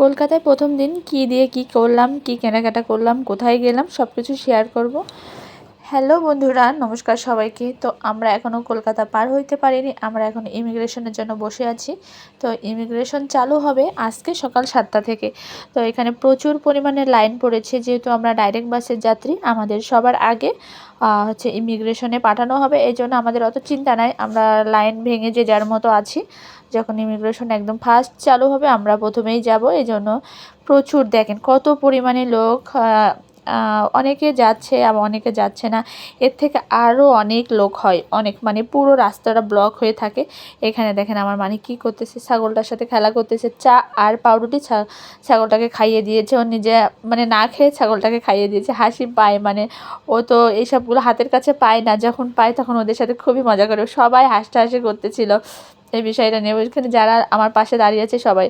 কলকাতায় প্রথম দিন কি দিয়ে কি করলাম, কি কেনাকাটা করলাম, কোথায় গেলাম সব কিছু শেয়ার করব। হ্যালো বন্ধুরা, নমস্কার সবাইকে। তো আমরা এখনও কলকাতা পার হইতে পারিনি, আমরা এখন ইমিগ্রেশনের জন্য বসে আছি। তো ইমিগ্রেশন চালু হবে আজকে সকাল সাতটা থেকে। তো এখানে প্রচুর পরিমাণে লাইন পড়েছে, যেহেতু আমরা ডাইরেক্ট বাসের যাত্রী, আমাদের সবার আগে হচ্ছে ইমিগ্রেশনে পাঠানো হবে। এই জন্য আমাদের অত চিন্তা নাই, আমরা লাইন ভেঙে যে যার মতো আছি। যখন ইমিগ্রেশন একদম ফার্স্ট চালু হবে, আমরা প্রথমেই যাব। এই জন্য প্রচুর, দেখেন কত পরিমাণে লোক অনেকে যাচ্ছে আবার অনেকে যাচ্ছে না। এর থেকে আরও অনেক লোক হয়, অনেক মানে পুরো রাস্তাটা ব্লক হয়ে থাকে। এখানে দেখেন আমার মানে কি করতেছে, ছাগলটার সাথে খেলা করতেছে। চা আর পাউরুটি ছাগলটাকে খাইয়ে দিয়েছে। ও নিজে মানে না খেয়ে ছাগলটাকে খাইয়ে দিয়েছে। হাসি পায় মানে ও তো এইসবগুলো হাতের কাছে পায় না। যখন পায় তখন ওদের সাথে খুবই মজা করে। সবাই হাসতে হাসি করতেছিল। এই বিষয়টা নিয়ে। ওইখানে যারা আমার পাশে দাঁড়িয়ে আছে সবাই।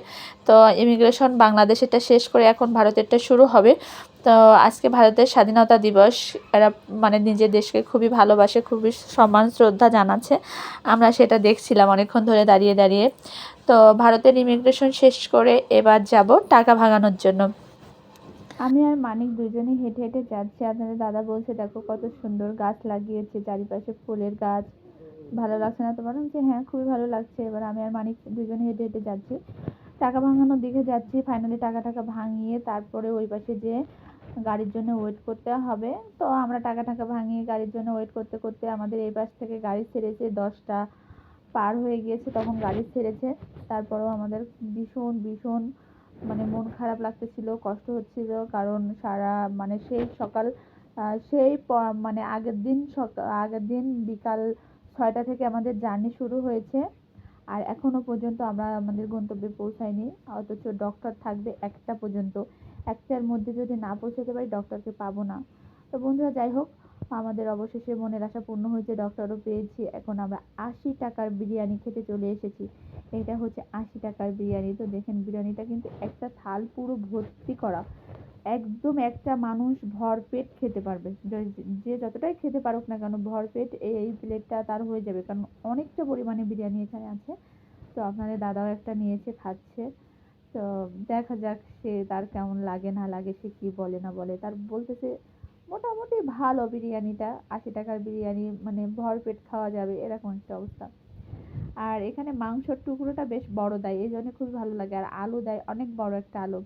তো ইমিগ্রেশন বাংলাদেশেরটা শেষ করে এখন ভারতেরটা শুরু হবে। তো আজকে ভারতের স্বাধীনতা দিবস, এরা মানে নিজের দেশকে খুবই ভালোবাসে, খুবই সম্মান, শ্রদ্ধা জানাচ্ছে। আমরা সেটা দেখছিলাম অনেকক্ষণ ধরে দাঁড়িয়ে দাঁড়িয়ে। তো ভারতের ইমিগ্রেশন শেষ করে এবার যাব টাকা ভাঙানোর জন্য। আমি আর মানিক দুজনেই হেঁটে হেঁটে যাচ্ছি। আপনাদের দাদা বলছে, দেখো কত সুন্দর গাছ লাগিয়েছে, চারিপাশে ফুলের গাছ ভালো লাগছে না? তোমার যে হ্যাঁ খুবই ভালো লাগছে। এবার আমি আর মানিক দুজনে হেঁটে হেঁটে যাচ্ছি। টাকা ভাঙানোর দিকে যাচ্ছি। ফাইনালি টাকা টাকা ভাঙিয়ে তারপরে ওই পাশে যে গাড়ির জন্য ওয়েট করতে হবে, তো আমরা টাকা টাকা ভাঙিয়ে গাড়ির জন্য ওয়েট করতে করতে আমাদের এই পাশ থেকে গাড়ি ছেড়েছে। দশটা পার হয়ে গিয়েছে, তখন গাড়ি ছেড়েছে। তারপরেও আমাদের ভীষণ ভীষণ মানে মন খারাপ লাগতেছিল, কষ্ট হচ্ছিল, কারণ সারা মানে সেই সকাল সেই মানে আগের দিন সকাল আগের দিন বিকাল ছয়টা থেকে আমাদের জার্নি শুরু হয়েছে। আর এখনও পর্যন্ত আমরা আমাদের গন্তব্যে পৌঁছাইনি অথচ ডক্টর থাকবে একটা পর্যন্ত। একটার মধ্যে যদি না পৌঁছাতে পারি ডক্টরকে পাবো না। তো বন্ধুরা, যাই হোক, আমাদের অবশেষে মনের আশা পূর্ণ হয়েছে ডক্টরও পেয়েছি। এখন আমরা আশি টাকার বিরিয়ানি খেতে চলে এসেছি। এটা হচ্ছে আশি টাকার বিরিয়ানি। তো দেখেন, বিরিয়ানিটা কিন্তু একটা থাল পুরো ভর্তি করা। একদম একটা মানুষ ভরপেট খেতে পারবে। যে- যতটাই খেতে পারুক না কেন ভরপেট এই প্লেটটা তার হয়ে যাবে। কারণ অনেকটা পরিমাণে বিরিয়ানি এখানে আছে। তো আপনাদের দাদাও একটা নিয়েছে, খাচ্ছে। তো দেখা যাক সে তার কেমন লাগে, না লাগে, সে কি বলে, না বলে। তার বলতেছে, মোটামুটি ভালো বিরিয়ানিটা। আশি টাকার বিরিয়ানি মানে ভরপেট খাওয়া যাবে। এরকম একটা অবস্থা। আর এখানে মাংসর টুকরোটা বেশ বড় দেয়। এই জন্য খুব ভালো লাগে। আর আলু দেয়, অনেক বড় একটা আলু।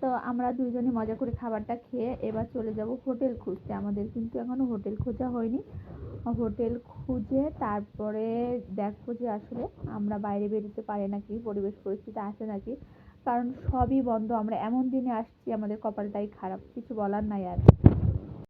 তো আমরা দুইজনে মজা করে খাবারটা খেয়ে এবার চলে যাব হোটেল খুঁজতে। আমাদের কিন্তু এখনও হোটেল খোঁজা হয়নি। হোটেল খুঁজে তারপরে দেখব যে আসলে আমরা বাইরে বেরোতে পারি নাকি, পরিবেশ পরিস্থিতি আছে নাকি। কারণ সবই বন্ধ, আমরা এমন দিনে আসছি, আমাদের কপালটাই খারাপ, কিছু বলার নাই আর।